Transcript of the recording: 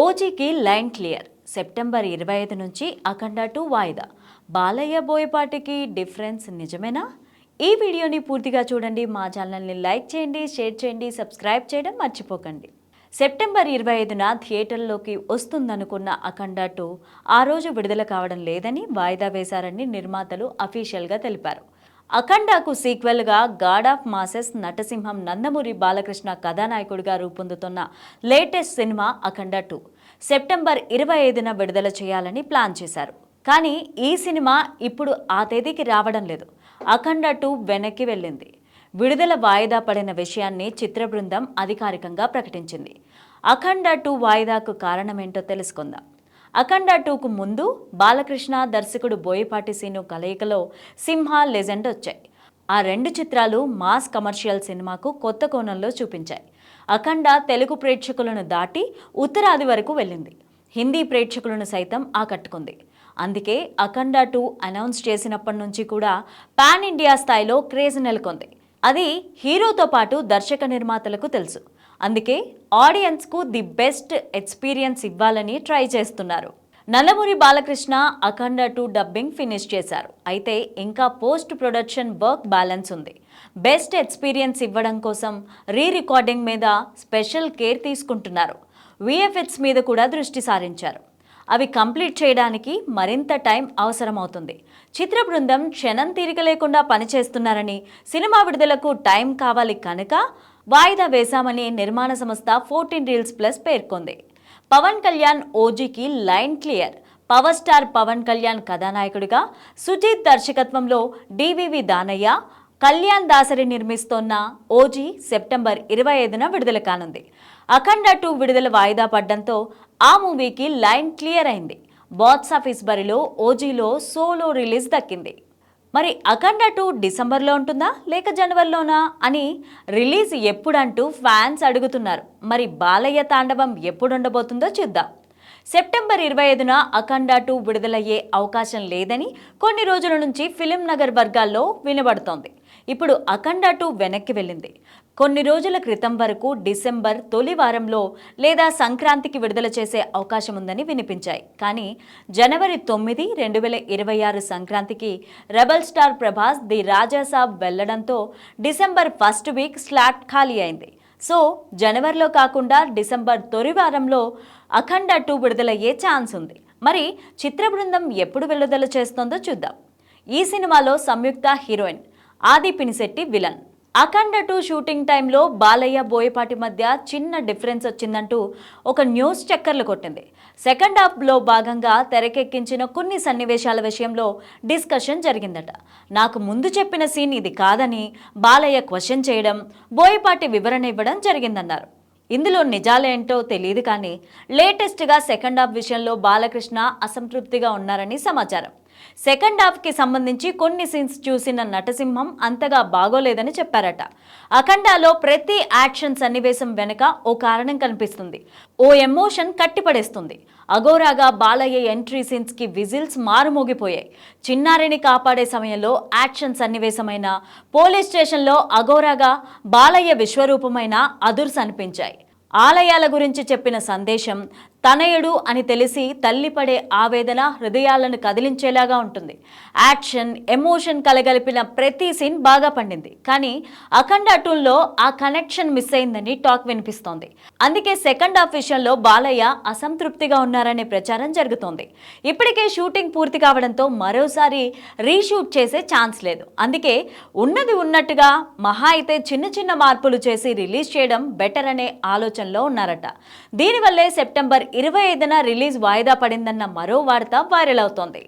ఓజీకి line clear. September ఇరవై ఐదు నుంచి అఖండ టూ వాయిదా. బాలయ్య బోయపాటికి డిఫరెన్స్ నిజమేనా? ఈ వీడియోని పూర్తిగా చూడండి మా ఛానల్ని లైక్ చేయండి షేర్ చేయండి సబ్స్క్రైబ్ చేయడం మర్చిపోకండి. సెప్టెంబర్ ఇరవై ఐదున థియేటర్లోకి వస్తుందనుకున్న అఖండ టూ ఆ రోజు విడుదల కావడం లేదని వాయిదా వేశారని నిర్మాతలు అఫీషియల్గా తెలిపారు. అఖండాకు సీక్వెల్గా గాడ్ ఆఫ్ మాసెస్ నటసింహం నందమూరి బాలకృష్ణ కథానాయకుడిగా రూపొందుతున్న latest cinema Akhanda two. September ఇరవై ఐదున విడుదల చేయాలని ప్లాన్ చేశారు. కానీ ఈ సినిమా ఇప్పుడు ఆ తేదీకి రావడం లేదు. అఖండ టూ వెనక్కి వెళ్ళింది. విడుదల వాయిదా పడిన విషయాన్ని చిత్ర బృందం అధికారికంగా ప్రకటించింది. అఖండ టూ వాయిదాకు కారణమేంటో తెలుసుకుందాం. అఖండ టూకు ముందు బాలకృష్ణ దర్శకుడు బోయపాటి సీను కలయికలో సింహ లెజెండ్ వచ్చాయి. ఆ రెండు చిత్రాలు మాస్ కమర్షియల్ సినిమాకు కొత్త కోణంలో చూపించాయి. అఖండ తెలుగు ప్రేక్షకులను దాటి ఉత్తరాది వరకు వెళ్ళింది. హిందీ ప్రేక్షకులను సైతం ఆకట్టుకుంది. అందుకే అఖండ టూ అనౌన్స్ చేసినప్పటి నుంచి కూడా పాన్ ఇండియా స్థాయిలో క్రేజ్ నెలకొంది. అది హీరోతో పాటు దర్శక నిర్మాతలకు తెలుసు. అందుకే ఆడియన్స్కు ది బెస్ట్ ఎక్స్పీరియన్స్ ఇవ్వాలని ట్రై చేస్తున్నారు. Nallamuri Balakrishna Akhanda two dubbing finish చేశారు. అయితే ఇంకా పోస్ట్ ప్రొడక్షన్ వర్క్ బ్యాలెన్స్ ఉంది. బెస్ట్ ఎక్స్పీరియన్స్ ఇవ్వడం కోసం రీ రికార్డింగ్ మీద స్పెషల్ కేర్ తీసుకుంటున్నారు. విఎఫ్ఎక్స్ మీద కూడా దృష్టి సారించారు. అవి కంప్లీట్ చేయడానికి మరింత టైం అవసరమవుతుంది. చిత్ర బృందం క్షణం తీరిక లేకుండా పనిచేస్తున్నారని సినిమా విడుదలకు టైం కావాలి కనుక వాయిదా వేశామని నిర్మాణ సంస్థ ఫోర్టీన్ రీల్స్ ప్లస్ పేర్కొంది. Pawan Kalyan ఓజీకి line clear. Power star Pawan Kalyan కథానాయకుడిగా సుజీత్ దర్శకత్వంలో డివివి దానయ్య కళ్యాణ్ దాసరి నిర్మిస్తోన్న ఓజీ సెప్టెంబర్ ఇరవై ఐదున విడుదల కానుంది. అఖండ టూ విడుదల వాయిదా పడ్డంతో ఆ మూవీకి లైన్ క్లియర్ అయింది. బాక్స్ ఆఫీస్ బరిలో ఓజీలో సోలో రిలీజ్ దక్కింది. మరి అఖండ టూ డిసెంబర్లో ఉంటుందా లేక జనవరిలోనా అని రిలీజ్ ఎప్పుడంటూ ఫ్యాన్స్ అడుగుతున్నారు. మరి బాలయ్య తాండవం ఎప్పుడు ఉండబోతుందో చూద్దాం. సెప్టెంబర్ ఇరవై ఐదున అఖండ టూ విడుదలయ్యే అవకాశం లేదని కొన్ని రోజుల నుంచి ఫిలిం నగర్ వర్గాల్లో వినబడుతోంది. ఇప్పుడు అఖండ టూ వెనక్కి వెళ్ళింది. కొన్ని రోజుల క్రితం వరకు డిసెంబర్ తొలి వారంలో లేదా సంక్రాంతికి విడుదల చేసే అవకాశం ఉందని వినిపించాయి. కానీ జనవరి తొమ్మిది రెండు వేల ఇరవై ఆరు సంక్రాంతికి rebel star Prabhas the Rajasaab వెళ్ళడంతో డిసెంబర్ ఫస్ట్ వీక్ స్లాట్ ఖాళీ అయింది. సో జనవరిలో కాకుండా డిసెంబర్ తొలి వారంలో అఖండ టూ విడుదలయ్యే ఛాన్స్ ఉంది. మరి చిత్ర బృందం ఎప్పుడు విడుదల చేస్తుందో చూద్దాం. ఈ సినిమాలో Samyuktha heroine Aadhi Pinisetty villain. Akhanda two shooting టైంలో బాలయ్య బోయపాటి మధ్య చిన్న డిఫరెన్స్ వచ్చిందంటూ ఒక న్యూస్ చక్కర్లు కొట్టింది. సెకండ్ హాఫ్లో భాగంగా తెరకెక్కించిన కొన్ని సన్నివేశాల విషయంలో డిస్కషన్ జరిగిందట. నాకు ముందు చెప్పిన సీన్ ఇది కాదని బాలయ్య క్వశ్చన్ చేయడం బోయపాటి వివరణ ఇవ్వడం జరిగిందన్నారు. ఇందులో నిజాలేంటో తెలియదు కానీ లేటెస్ట్గా సెకండ్ హాఫ్ విషయంలో బాలకృష్ణ అసంతృప్తిగా ఉన్నారని సమాచారం. సెకండ్ హాఫ్కి సంబంధించి కొన్ని సీన్స్ చూసిన నటసింహం అంతగా బాగోలేదని చెప్పారట. అఖండాలో ప్రతి యాక్షన్ సన్నివేశం వెనుక ఓ కారణం కనిపిస్తుంది. ఓ ఎమోషన్ కట్టిపడేస్తుంది. అగోరాగా బాలయ్య ఎంట్రీ సీన్స్కి విజిల్స్ మారుమోగిపోయాయి. చిన్నారిని కాపాడే సమయంలో యాక్షన్ సన్నివేశమైన పోలీస్ స్టేషన్లో అగోరాగా బాలయ్య విశ్వరూపమైన అదుర్స్ అనిపించాయి. ఆలయాల గురించి చెప్పిన సందేశం తనయుడు అని తెలిసి తల్లి పడే ఆవేదన హృదయాలను కదిలించేలాగా ఉంటుంది. యాక్షన్ ఎమోషన్ కలగలిపిన ప్రతి సీన్ బాగా పండింది. కానీ అఖండ టూల్లో ఆ కనెక్షన్ మిస్ అయిందని టాక్ వినిపిస్తోంది. అందుకే సెకండ్ హాఫ్ విషయంలో బాలయ్య అసంతృప్తిగా ఉన్నారనే ప్రచారం జరుగుతోంది. ఇప్పటికే షూటింగ్ పూర్తి కావడంతో మరోసారి రీషూట్ చేసే ఛాన్స్ లేదు. అందుకే ఉన్నది ఉన్నట్టుగా మహా అయితే చిన్న చిన్న మార్పులు చేసి రిలీజ్ చేయడం బెటర్ అనే ఆలోచనలో ఉన్నారట. దీనివల్లే సెప్టెంబర్ ఇరవై ఐదున రిలీజ్ వాయిదా పడిందన్న మరో వార్త వైరల్ అవుతోంది.